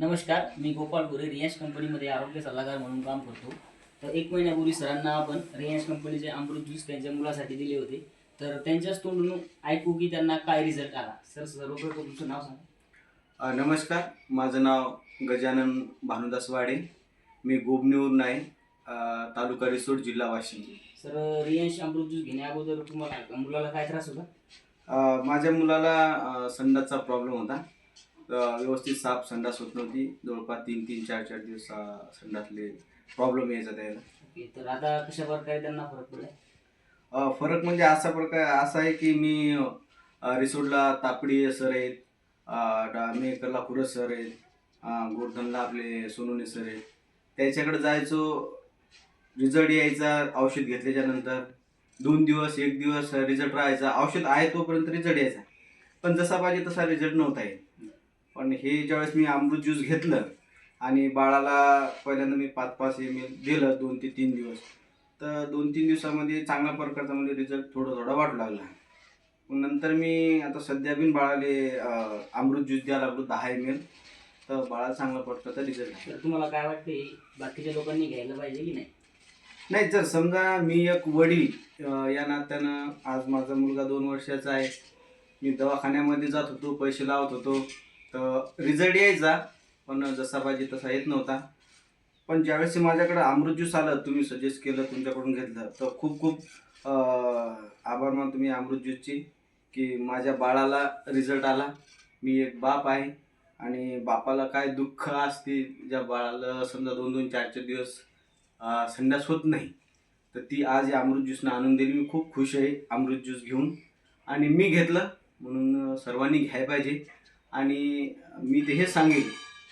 नमस्कार मी गोपाळ गोरे रियांश कंपनीमध्ये आरोग्य सल्लागार म्हणून काम करतो. तर एक महिन्यापूर्वी सरांना आपण रियांश कंपनीचे अमृत ज्यूस त्यांच्या मुलासाठी दिले होते. तर त्यांच्याच तोंडून ऐकू की त्यांना काय रिझल्ट आला? सर सर्वप्रथम तुमचं नाव सांगा. नमस्कार माझं नाव गजानन भानुदास वाडे. मी गोबनीवरून आहे तालुका रिसोड जिल्हा वाशिम. सर रियांश अमृत ज्यूस घेण्या अगोदर तुम्हाला मुलाला काय त्रास होता? माझ्या मुलाला संडासचा प्रॉब्लेम होता. व्यवस्थित साफ संडास होत नव्हती. जवळपास तीन तीन चार चार दिवस संडासले प्रॉब्लेम यायचा त्याला. तर आता कशा प्रकारे त्यांना फरक पडला? फरक म्हणजे असा प्रकार असा आहे की मी रिसोडला तापडी सर आहेत अ, डा- मेकरला खुरत सर आहेत अ, गोवर्धनला आपले सोनवणे सर आहेत. त्याच्याकडे जायचो रिझल्ट यायचा औषध घेतल्याच्या नंतर दोन दिवस एक दिवस रिझल्ट राहायचा. औषध आहे तोपर्यंत रिझल्ट यायचा. पण जसा पाहिजे तसा रिझल्ट नव्हता येत. पण हे ज्यावेळेस मी अमृत ज्यूस घेतलं आणि बाळाला पहिल्यांदा मी पाच पाच एम एल दिलं दोन ते तीन दिवस तर दोन तीन दिवसामध्ये चांगल्या प्रकारचा म्हणजे रिझल्ट थोडा थोडा वाटू लागला. नंतर मी आता सध्या बिन बाळाले अमृत ज्यूस द्यायला लागलो दहा एम एल तर बाळाला चांगला प्रकारचा रिझल्ट तुम्हाला काय वाटते बाकीच्या लोकांनी घ्यायला पाहिजे की नाही? नाही जर समजा मी एक वडील या नात्यानं आज माझा मुलगा दोन वर्षाचा आहे मी दवाखान्यामध्ये जात होतो पैसे लावत होतो तर रिझल्ट यायचा. पण जसा पाहिजे तसा येत नव्हता. पण ज्यावेळेस माझ्याकडे अमृत ज्यूस आलं तुम्ही सजेस्ट केलं तुमच्याकडून घेतलं तर खूप खूप आभार मान तुम्ही अमृत ज्यूसची की माझ्या बाळाला रिझल्ट आला. मी एक बाप आहे आणि बापाला काय दुःख असते ज्या बाळाला समजा दोन दोन चार चार दिवस संडास होत नाही तर ती आज या अमृत ज्यूसनं आणून दिली. मी खूप खुश आहे अमृत ज्यूस घेऊन. आणि मी घेतलं म्हणून सर्वांनी घ्यायला पाहिजे. आणि मी ते हे सांगेल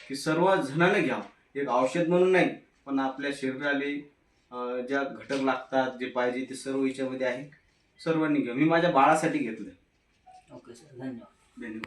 की सर्व जणांना घ्यावं एक औषध म्हणून नाही पण आपल्या शरीराले ज्या घटक लागतात जे पाहिजे ते सर्व याच्यामध्ये आहे. सर्वांनी घ्या. मी माझ्या बाळासाठी घेतलं. ओके सर धन्यवाद. धन्यवाद.